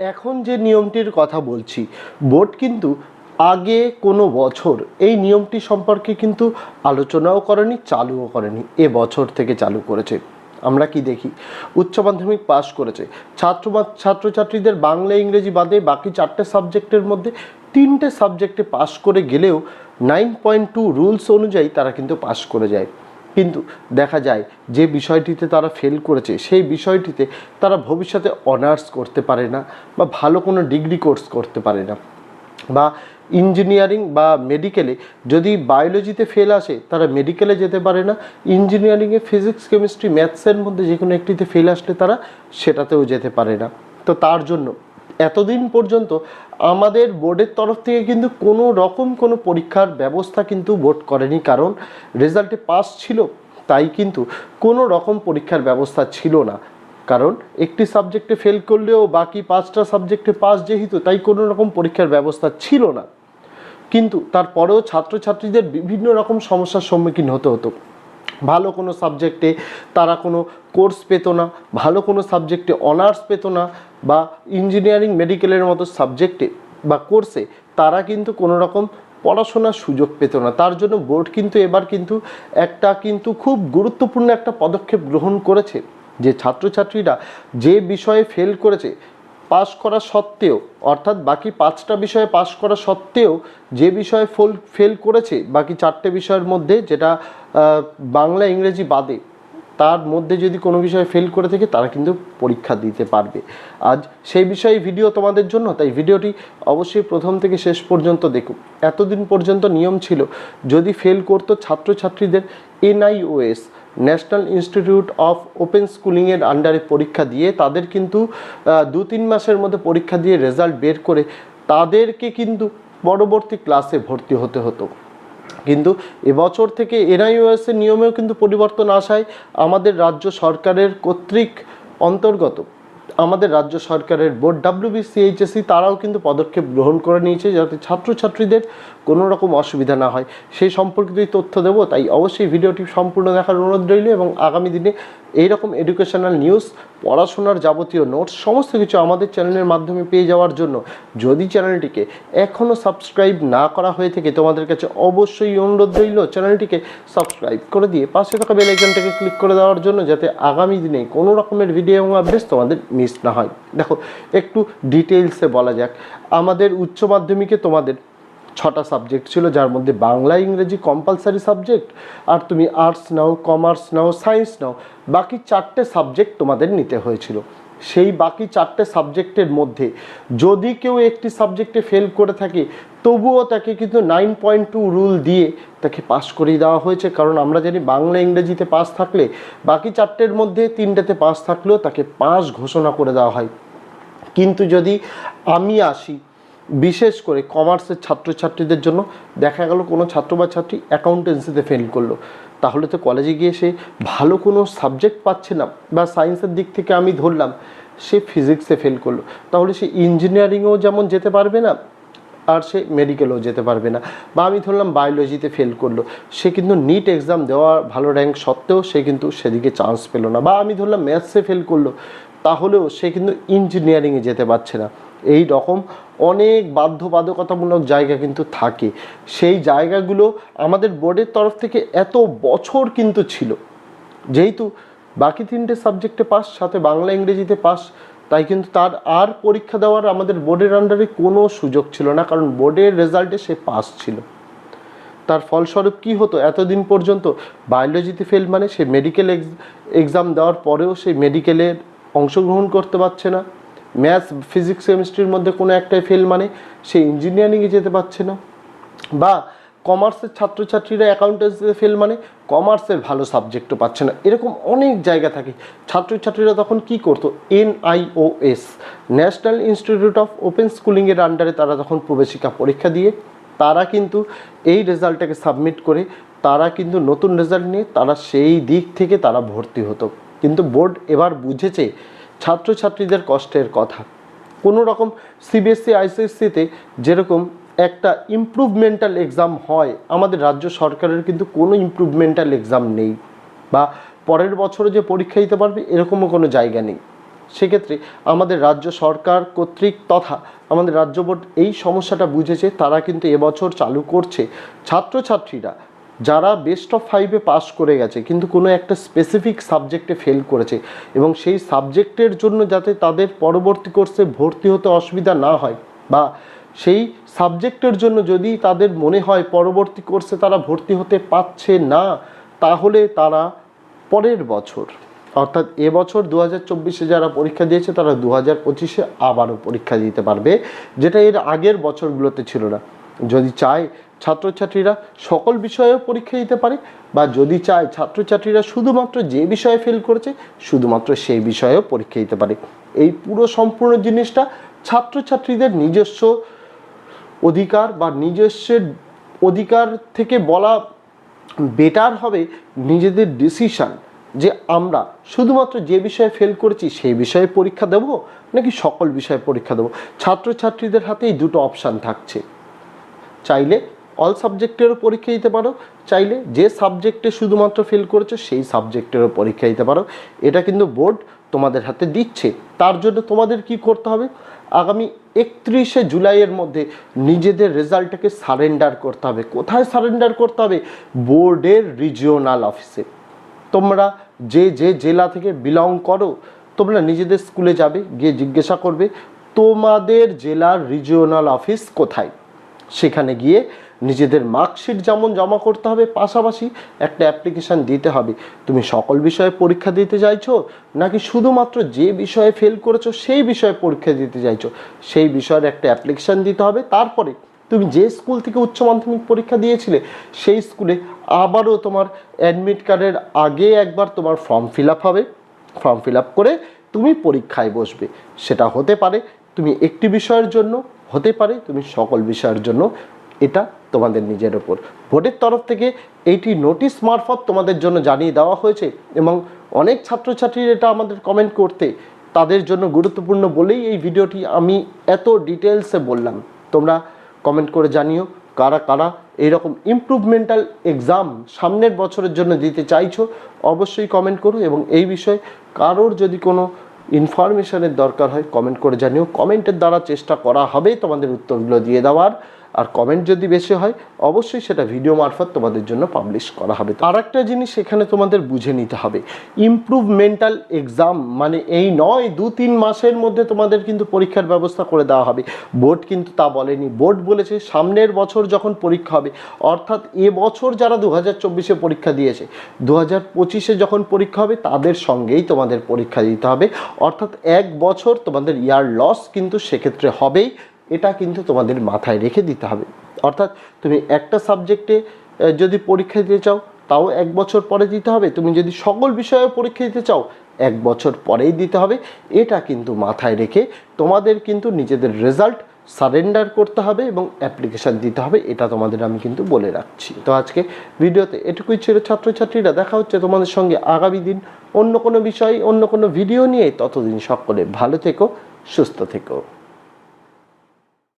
এখন যে নিয়মটির কথা বলছি, বোর্ড কিন্তু আগে কোনো বছর এই নিয়মটি সম্পর্কে কিন্তু আলোচনাও করেনি, চালুও করেনি, এ বছর থেকে চালু করেছে। আমরা কি দেখি? উচ্চ মাধ্যমিক পাশ করেছে। ছাত্র ছাত্রছাত্রীদের বাংলা, ইংরেজি বাদে বাকি চারটে সাবজেক্টের মধ্যে তিনটে সাবজেক্টে পাশ করে গেলেও নাইন পয়েন্ট টু রুলস অনুযায়ী তারা কিন্তু পাশ করে যায়। কিন্তু দেখা যায় যে বিষয়টিতে তারা ফেল করেছে, সেই বিষয়টিতে তারা ভবিষ্যতে অনার্স করতে পারে না বা ভালো কোনো ডিগ্রি কোর্স করতে পারে না। বা ইঞ্জিনিয়ারিং বা মেডিকেলে যদি বায়োলজিতে ফেল আসে, তারা মেডিকেলে যেতে পারে না। ইঞ্জিনিয়ারিংয়ে ফিজিক্স কেমিস্ট্রি ম্যাথসের মধ্যে যে কোনো একটিতে ফেল আসলে তারা সেটাতেও যেতে পারে না। তো তার জন্য এতদিন পর্যন্ত আমাদের বোর্ডের তরফ থেকে কিন্তু কোনো রকম কোনো পরীক্ষার ব্যবস্থা কিন্তু বোর্ড করেনি, কারণ রেজাল্টে পাস ছিল, তাই কিন্তু কোনো রকম পরীক্ষার ব্যবস্থা ছিল না। কারণ একটি সাবজেক্টে ফেল করলেও বাকি পাঁচটা সাবজেক্টে পাস যেহেতু, তাই কোনো রকম পরীক্ষার ব্যবস্থা ছিল না। কিন্তু তারপরেও ছাত্রছাত্রীদের বিভিন্ন রকম সমস্যার সম্মুখীন হতে হতো। ভালো কোনো সাবজেক্টে তারা কোনো কোর্স পেত না, ভালো কোনো সাবজেক্টে অনার্স পেত না বা ইঞ্জিনিয়ারিং মেডিকেলের মতো সাবজেক্টে বা কোর্সে তারা কিন্তু কোনো রকম পড়াশোনার সুযোগ পেত না। তার জন্য বোর্ড কিন্তু এবার কিন্তু একটা কিন্তু খুব গুরুত্বপূর্ণ একটা পদক্ষেপ গ্রহণ করেছে। যে ছাত্রছাত্রীরা যে বিষয়ে ফেল করেছে পাশ করা সত্ত্বেও, অর্থাৎ বাকি পাঁচটা বিষয়ে পাশ করা সত্ত্বেও যে বিষয়ে ফল ফেল করেছে, বাকি চারটে বিষয়ের মধ্যে যেটা বাংলা, ইংরেজি বাদে, তার মধ্যে যদি কোনো বিষয়ে ফেল করে থাকে, তারা কিন্তু পরীক্ষা দিতে পারবে। আজ সেই বিষয়ে ভিডিও তোমাদের জন্য, তাই ভিডিওটি অবশ্যই প্রথম থেকে শেষ পর্যন্ত দেখুন। এতদিন পর্যন্ত নিয়ম ছিল, যদি ফেল করতো ছাত্রছাত্রীদের NIOS national institute of open স্কুলিংয়ের আন্ডারে পরীক্ষা দিয়ে তাদের কিন্তু দু তিন মাসের মধ্যে পরীক্ষা দিয়ে রেজাল্ট বের করে তাদেরকে কিন্তু পরবর্তী ক্লাসে ভর্তি হতে হতো। কিন্তু এবছর থেকে এনআইওএসের নিয়মেও কিন্তু পরিবর্তন আসায় আমাদের রাজ্য সরকারের কর্তৃক অন্তর্গত আমাদের রাজ্য সরকারের বোর্ড ডাব্লিউবিসিএইচএসি তারাও কিন্তু পদক্ষেপ গ্রহণ করে নিয়েছে যাতে ছাত্রছাত্রীদের কোনো রকম অসুবিধা না হয়। সেই সম্পর্কিতই তথ্য দেবো, তাই অবশ্যই ভিডিওটি সম্পূর্ণ দেখার অনুরোধ রইল এবং আগামী দিনে এইরকম এডুকেশনাল নিউজ পড়াশোনার যাবতীয় নোটস সমস্ত কিছু আমাদের চ্যানেলের মাধ্যমে পেয়ে যাওয়ার জন্য যদি চ্যানেলটিকে এখনও সাবস্ক্রাইব না করা হয়ে থাকে, তোমাদের কাছে অবশ্যই অনুরোধ রইল চ্যানেলটিকে সাবস্ক্রাইব করে দিয়ে পাশে থাকা বেল আইকনটাকে ক্লিক করে দেওয়ার জন্য যাতে আগামী দিনে কোনো রকমের ভিডিও এবং আপডেটস তোমাদের মিস না হয়। দেখো, একটু ডিটেলসে বলা যাক। আমাদের উচ্চ মাধ্যমিকে তোমাদের ছটা সাবজেক্ট ছিল, যার মধ্যে বাংলা, ইংরেজি কম্পালসারি সাবজেক্ট আর তুমি আর্টস নাও কমার্স নাও সায়েন্স নাও, বাকি চারটে সাবজেক্ট তোমাদের নিতে হয়েছিল। সেই বাকি চারটে সাবজেক্টের মধ্যে যদি কেউ একটি সাবজেক্টে ফেল করে থাকে, তবুও তাকে কিন্তু নাইন পয়েন্ট টু রুল দিয়ে তাকে পাস করিয়ে দেওয়া হয়েছে। কারণ আমরা জানি বাংলা, ইংরেজিতে পাস থাকলে, বাকি চারটের মধ্যে তিনটেতে পাস থাকলেও তাকে পাস ঘোষণা করে দেওয়া হয়। কিন্তু যদি আমি আসি বিশেষ করে কমার্সের ছাত্রছাত্রীদের জন্য দেখা গেল কোনো ছাত্র বা ছাত্রী অ্যাকাউন্টেন্সিতে ফেল করল। তাহলে তো কলেজে গিয়ে সে ভালো কোনো সাবজেক্ট পাচ্ছে না বা সায়েন্সের দিক থেকে আমি ধরলাম, সে ফিজিক্সে ফেল করল। তাহলে সে ইঞ্জিনিয়ারিংয়েও যেমন যেতে পারবে না, আর সে মেডিকেলেও যেতে পারবে না। বা আমি ধরলাম বায়োলজিতে ফেল করল, সে কিন্তু নিট এক্সাম দেওয়া ভালো র্যাঙ্ক সত্ত্বেও সে কিন্তু সেদিকে চান্স পেল না। বা আমি ধরলাম ম্যাথসে ফেল করল তাহলেও সে কিন্তু ইঞ্জিনিয়ারিংয়ে যেতে পারছে না। এই রকম অনেক বাধ্যবাধকতামূলক জায়গা কিন্তু থাকে। সেই জায়গাগুলো আমাদের বোর্ডের তরফ থেকে এত বছর কিন্তু ছিল। যেহেতু বাকি তিনটে সাবজেক্টে পাস সাথে বাংলা, ইংরেজিতে পাস তাই কিন্তু তার আর পরীক্ষা দেওয়ার আমাদের বোর্ডের আন্ডারে কোনো সুযোগ ছিল না, কারণ বোর্ডের রেজাল্টে সে পাস ছিল। তার ফলস্বরূপ কি হতো? এতদিন পর্যন্ত বায়োলজিতে ফেল মানে সে মেডিকেল এক্সাম দেওয়ার পরেও সে মেডিকেলের অংশগ্রহণ করতে পারছে না। ম্যাথস, ফিজিক্স, কেমিস্ট্রির মধ্যে কোনো একটাই ফেল মানে সে ইঞ্জিনিয়ারিংয়ে যেতে পারছে না। বা কমার্সের ছাত্রছাত্রীরা অ্যাকাউন্টেন্সিতে ফেল মানে কমার্সের ভালো সাবজেক্টও পাচ্ছে না। এরকম অনেক জায়গা থাকে। ছাত্রছাত্রীরা তখন কি করতো? NIOS national institute of open স্কুলিংয়ের আন্ডারে তারা তখন প্রবেশিকা পরীক্ষা দিয়ে, তারা কিন্তু এই রেজাল্টটাকে সাবমিট করে, তারা কিন্তু নতুন রেজাল্ট নিয়ে তারা সেই দিক থেকে তারা ভর্তি হতো। কিন্তু বোর্ড এবার বুঝেছে ছাত্রছাত্রীদের কষ্টের কথা। কোনো রকম সিবিএসসি আইসিএসসিতে যেরকম একটা ইমপ্রুভমেন্টাল এক্সাম হয়, আমাদের রাজ্য সরকারের কিন্তু কোনো ইমপ্রুভমেন্টাল এক্সাম নেই বা পরের বছরে যে পরীক্ষা দিতে পারবে, এরকমও কোনো জায়গা নেই। সেক্ষেত্রে আমাদের রাজ্য সরকার কর্তৃক তথা আমাদের রাজ্য বোর্ড এই সমস্যাটা বুঝেছে, তারা কিন্তু এবছর চালু করছে ছাত্রছাত্রীরা যারা বেস্ট অফ ফাইভে পাস করে গেছে, কিন্তু কোনো একটা স্পেসিফিক সাবজেক্টে ফেল করেছে এবং সেই সাবজেক্টের জন্য যাতে তাদের পরবর্তী কোর্সে ভর্তি হতে অসুবিধা না হয় বা সেই সাবজেক্টের জন্য যদি তাদের মনে হয় পরবর্তী কোর্সে তারা ভর্তি হতে পারছে না, তাহলে তারা পরের বছর, অর্থাৎ এবছর দু হাজার চব্বিশে যারা পরীক্ষা দিয়েছে, তারা দু হাজার পঁচিশে আবারও পরীক্ষা দিতে পারবে, যেটা এর আগের বছরগুলোতে ছিল না। যদি চায় ছাত্রছাত্রীরা সকল বিষয়েও পরীক্ষা দিতে পারে বা যদি চায় ছাত্রছাত্রীরা শুধুমাত্র যে বিষয়ে ফেল করেছে, শুধুমাত্র সেই বিষয়েও পরীক্ষা দিতে পারে। এই পুরো সম্পূর্ণ জিনিসটা ছাত্রছাত্রীদের নিজস্ব অধিকার বা নিজস্বের অধিকার থেকে বলা বেটার হবে নিজেদের ডিসিশন যে আমরা শুধুমাত্র যে বিষয়ে ফেল করেছি, সেই বিষয়ে পরীক্ষা দেব নাকি সকল বিষয়ে পরীক্ষা দেবো। ছাত্রছাত্রীদের হাতেই দুটো অপশান থাকছে। চাইলে অল সাবজেক্টেরও পরীক্ষা দিতে পারো। চাইলে যে সাবজেক্টে শুধুমাত্র ফেল করেছ, সেই সাবজেক্টেরও পরীক্ষা দিতে পারো। এটা কিন্তু বোর্ড তোমাদের হাতে দিচ্ছে। তার জন্য তোমাদের কি করতে হবে? আগামী একত্রিশে জুলাইয়ের মধ্যে নিজেদের রেজাল্টটাকে সারেন্ডার করতে হবে। কোথায় সারেন্ডার করতে হবে? বোর্ডের রিজিওনাল অফিসে তোমরা যে যে জেলা থেকে বিলং করো, তোমরা নিজেদের স্কুলে যাবে, গিয়ে জিজ্ঞাসা করবে, তোমাদের জেলার রিজিওনাল অফিস কোথায়? সেখানে গিয়ে নিজেদের মার্কশিট যেমন জমা করতে হবে, পাশাপাশি একটা অ্যাপ্লিকেশান দিতে হবে। তুমি সকল বিষয়ে পরীক্ষা দিতে চাইছো, নাকি শুধুমাত্র যে বিষয়ে ফেল করেছ, সেই বিষয়ে পরীক্ষা দিতে চাইছো? সেই বিষয়ের একটা অ্যাপ্লিকেশান দিতে হবে, তারপরে তুমি যে স্কুল থেকে উচ্চ মাধ্যমিক পরীক্ষা দিয়েছিলে, সেই স্কুলে আবারও তোমার অ্যাডমিট কার্ডের আগে একবার তোমার ফর্ম ফিল আপ হবে। ফর্ম ফিল আপ করে তুমি পরীক্ষায় বসবে। সেটা হতে পারে, তুমি একটি বিষয়ের জন্য, হতে পারে, তুমি সকল বিষয়ের জন্য এটা তোমাদের নিজের ওপর বোর্ডের তরফ থেকে এইটি নোটিশ মারফত তোমাদের জন্য জানিয়ে দেওয়া হয়েছে এবং অনেক ছাত্রছাত্রীর এটা আমাদের কমেন্ট করতে তাদের জন্য গুরুত্বপূর্ণ বলেই এই ভিডিওটি আমি এত ডিটেলসে বললাম। তোমরা কমেন্ট করে জানিও কারা কারা এইরকম ইমপ্রুভমেন্টাল এক্সাম সামনের বছরের জন্য দিতে চাইছো অবশ্যই কমেন্ট করো এবং এই বিষয়ে কারোর যদি কোনো ইনফরমেশনের দরকার হয় কমেন্ট করে জানিও। কমেন্টের দ্বারা চেষ্টা করা হবে তোমাদের উত্তরগুলো দিয়ে দেওয়ার। আর কমেন্ট যদি বেশি হয়, অবশ্যই সেটা ভিডিও মারফত তোমাদের জন্য পাবলিশ করা হবে। আর একটা জিনিস এখানে তোমাদের বুঝে নিতে হবে। ইমপ্রুভমেন্টাল এক্সাম মানে এই নয়, দু, তিন মাসের মধ্যে তোমাদের কিন্তু পরীক্ষার ব্যবস্থা করে দেওয়া হবে। বোর্ড কিন্তু তা বলেনি। বোর্ড বলেছে সামনের বছর যখন পরীক্ষা হবে, অর্থাৎ এ বছর যারা দু হাজার চব্বিশে পরীক্ষা দিয়েছে দু হাজার পঁচিশে যখন পরীক্ষা হবে, তাদের সঙ্গেই তোমাদের পরীক্ষা দিতে হবে। অর্থাৎ এক বছর তোমাদের ইয়ার লস কিন্তু সেক্ষেত্রে হবেই। এটা কিন্তু তোমাদের মাথায় রেখে দিতে হবে। অর্থাৎ তুমি একটা সাবজেক্টে যদি পরীক্ষা দিতে চাও, তাও এক বছর পরে দিতে হবে। তুমি যদি সকল বিষয়ে পরীক্ষা দিতে চাও, এক বছর পরেই দিতে হবে। এটা কিন্তু মাথায় রেখে তোমাদের কিন্তু নিজেদের রেজাল্ট সারেন্ডার করতে হবে এবং অ্যাপ্লিকেশান দিতে হবে। এটা তোমাদের আমি কিন্তু বলে রাখছি। তো আজকে ভিডিওতে এটুকুই ছিল ছাত্রছাত্রীরা। দেখা হচ্ছে তোমাদের সঙ্গে আগামী দিন অন্য কোনো বিষয়, অন্য কোনো ভিডিও নিয়ে। ততদিন সকলে ভালো থেকো, সুস্থ থেকো।